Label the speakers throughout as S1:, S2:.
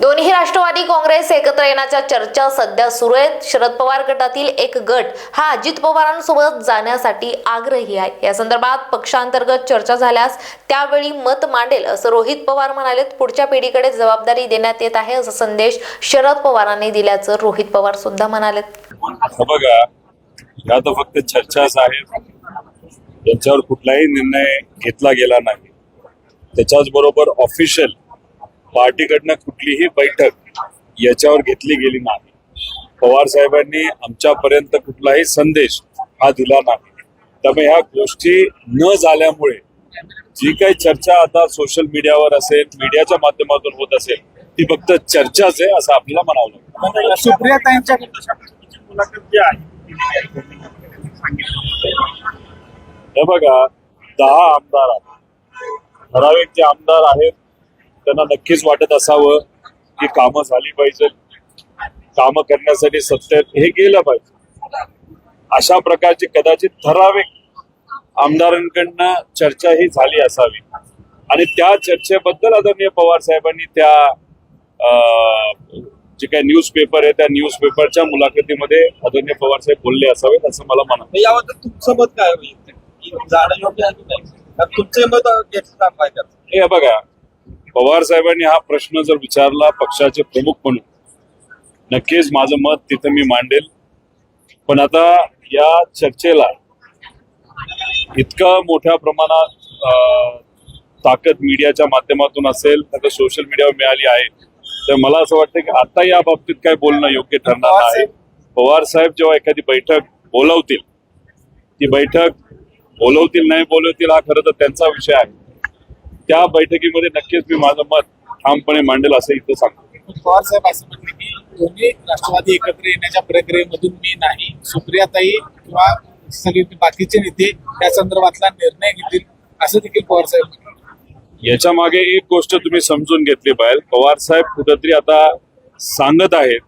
S1: दोन्ही राष्ट्रवादी काँग्रेस एकत्र येण्याच्या चर्चा सध्या सुरू आहेत. शरद पवार गटातील एक गट हा अजित पवारांसोबत जाण्यासाठी आग्रही आहे. या संदर्भात पक्षांतर्गत चर्चा झाल्यास त्यावेळी मत मांडेल असं रोहित पवार म्हणाले पुढच्या पिढीकडे जबाबदारी देण्यात येत आहे असा संदेश शरद पवारांनी दिल्याचं रोहित पवार सुद्धा म्हणाले
S2: बघा या तर फक्त चर्चाच आहेत याच्यावर कुठलाही निर्णय घेतला गेला नाही. त्याच्याच बरोबर ऑफिशियल पार्टीकडनं कुठलीही बैठक याच्यावर घेतली गेली नाही. पवार साहेबांनी आमच्यापर्यंत कुठलाही संदेश हा दिला नाही. त्यामुळे ह्या गोष्टी न झाल्यामुळे जी काही चर्चा आता सोशल मीडियावर असेल मीडियाच्या माध्यमातून होत असेल ती फक्त चर्चाच आहे असं आपल्याला म्हणावं लागतं.
S3: सुप्रिया ताईंच्या
S2: हे बघा दहा आमदार आहेत. ठराविक जे आमदार आहेत त्यांना नक्कीच वाटत असावं की कामं झाली पाहिजे कामं करण्यासाठी सत्तेत हे गेलं पाहिजे. अशा प्रकारची कदाचित ठराविक आमदारांकडनं चर्चा ही झाली असावी. आणि त्या चर्चेबद्दल आदरणीय पवार साहेबांनी त्या जे काही न्यूज पेपर आहे त्या न्यूज पेपरच्या मुलाखतीमध्ये आदरणीय पवार साहेब बोलले असावेत असं मला म्हणावं
S3: तर याबद्दल तुमचं मत काय होईल? तुमचे मत
S2: हे बघा पवार साहेबांनी हा प्रश्न जर विचारला पक्षाचे प्रमुख म्हणून नक्कीच माझं मत तिथं मी मांडेल. पण आता या चर्चेला इतकं मोठ्या प्रमाणात ताकद मीडियाच्या माध्यमातून असेल तर सोशल मीडियावर मिळाली आहे तर मला असं वाटतं की आता या बाबतीत काय बोलणं योग्य ठरणार
S3: साहेब-
S2: पवार साहेब जेव्हा एखादी बैठक बोलवतील ती बैठक बोलवतील नाही बोलवतील हा खरं तर त्यांचा विषय आहे. त्या बैठकीमध्ये नक्कीच मी माझं मत ठामपणे मांडेल असं इथं सांगतो.
S4: पवार साहेब असं म्हटले की दोन्ही राष्ट्रवादी एकत्र येण्याच्या प्रक्रियेमधून मी नाही. सुप्रियाताई किंवा सगळे बाकीचे नेते त्या संदर्भातला निर्णय घेतील असं देखील पवार साहेब.
S2: याच्या मागे एक गोष्ट तुम्ही समजून घेतली पाहिजे. पवार साहेब कुठंतरी आता सांगत आहेत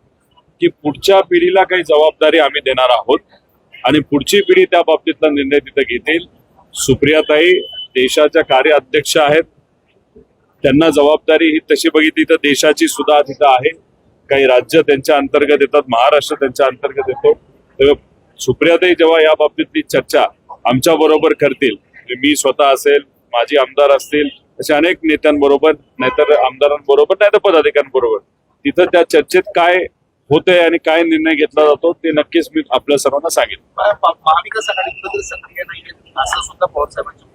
S2: की पुढच्या पिढीला काही जबाबदारी आम्ही देणार आहोत आणि पुढची पिढी त्या बाबतीतला निर्णय तिथं घेतील. सुप्रियाताई देशाच्या कार्य अध्यक्ष आहेत. त्यांना जबाबदारी ही तशी बघितली तर देशाची सुद्धा तिथं आहे. काही राज्य त्यांच्या अंतर्गत येतात महाराष्ट्र त्यांच्या अंतर्गत येतो. तेव्हा सुप्रियाताई जेव्हा या बाबतीतली चर्चा आमच्या बरोबर करतील म्हणजे मी स्वतः असेल माझी आमदार असतील अशा अनेक नेत्यांबरोबर नाहीतर आमदारांबरोबर नाही तर पदाधिकाऱ्यांबरोबर तिथं त्या चर्चेत काय होतंय आणि काय निर्णय घेतला जातो ते नक्कीच मी आपल्या सर्वांना सांगेन.
S3: महाविकास आघाडीबद्दल सक्रिय नाही असं सुद्धा पवार साहेबांच्या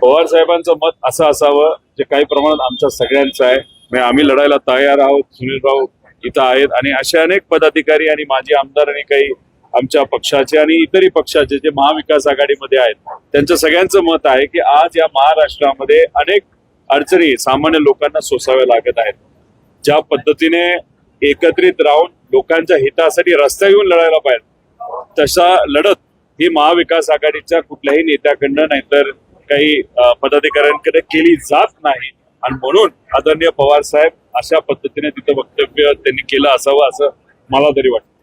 S2: पवार साहेबांचं मत असं असावं जे काही प्रमाणात आमच्या सगळ्यांचं आहे. म्हणजे आम्ही लढायला तयार आहोत सुनील भाऊ इथं आहेत. आणि असे अनेक पदाधिकारी आणि माजी आमदार आणि काही आमच्या पक्षाचे आणि इतरही पक्षाचे जे महाविकास आघाडीमध्ये आहेत त्यांचं सगळ्यांचं मत आहे की आज या महाराष्ट्रामध्ये अनेक अडचणी सामान्य लोकांना सोसाव्या लागत आहेत. ज्या पद्धतीने एकत्रित राहून लोकांच्या हितासाठी रस्त्या घेऊन लढायला पाहिजे तशा लढत ही महाविकास आघाडीच्या कुठल्याही नेत्याकडनं नाहीतर काही पदाधिकाऱ्यांकडे केली जात नाही. आणि म्हणून आदरणीय पवार साहेब अशा पद्धतीने तिथं वक्तव्य त्यांनी केलं असावं असं मला तरी वाटतं.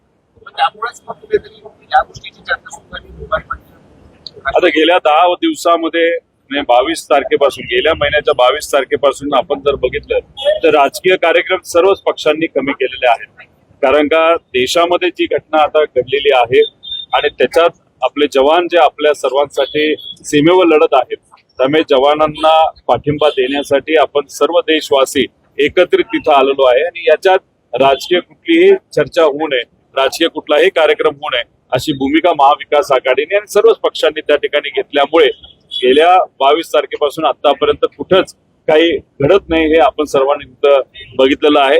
S2: आता गेल्या दहा दिवसामध्ये बावीस तारखेपासून गेल्या महिन्याच्या बावीस तारखेपासून आपण जर बघितलं तर राजकीय कार्यक्रम सर्वच पक्षांनी कमी केलेले आहेत. कारण का देशामध्ये जी घटना आता घडलेली आहे आणि त्याच्यात आपले जवान जे आपल्या सर्वांसाठी सीमेवर लढत आहेत त्यामुळे जवानांना पाठिंबा देण्यासाठी आपण सर्व देशवासी एकत्रित तिथं आलेलो आहे आणि याच्यात राजकीय कुठलीही चर्चा होऊ नये राजकीय कुठलाही कार्यक्रम होऊ नये अशी भूमिका महाविकास आघाडीने आणि सर्वच पक्षांनी त्या ठिकाणी घेतल्यामुळे गेल्या बावीस तारखेपासून आतापर्यंत कुठंच काही घडत नाही हे आपण सर्वांनी तिथं बघितलेलं आहे.